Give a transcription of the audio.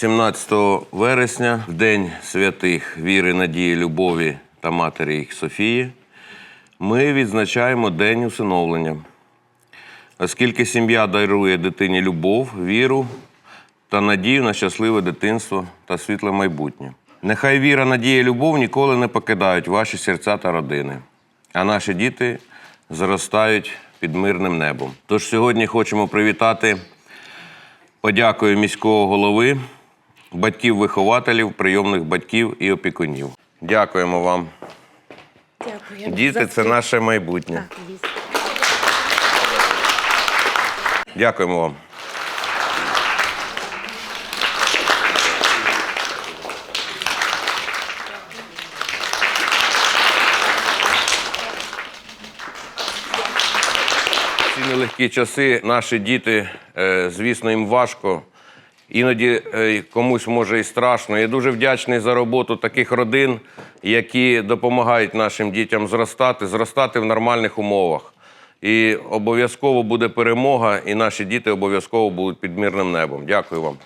17 вересня, в День святих віри, надії, любові та матері їх Софії, ми відзначаємо День усиновлення. Оскільки сім'я дарує дитині любов, віру та надію на щасливе дитинство та світле майбутнє. Нехай віра, надія, любов ніколи не покидають ваші серця та родини, а наші діти зростають під мирним небом. Тож сьогодні хочемо привітати подякою міського голови, батьків-вихователів, прийомних батьків і опікунів. Дякуємо вам. Дякую. Діти це наше майбутнє. Так, дійсно. Дякуємо вам. ці нелегкі часи наші діти, е, звісно, їм важко. Іноді е, комусь може і страшно. Я дуже вдячний за роботу таких родин, які допомагають нашим дітям зростати, зростати в нормальних умовах. І обов'язково буде перемога, і наші діти обов'язково будуть під мирним небом. Дякую вам.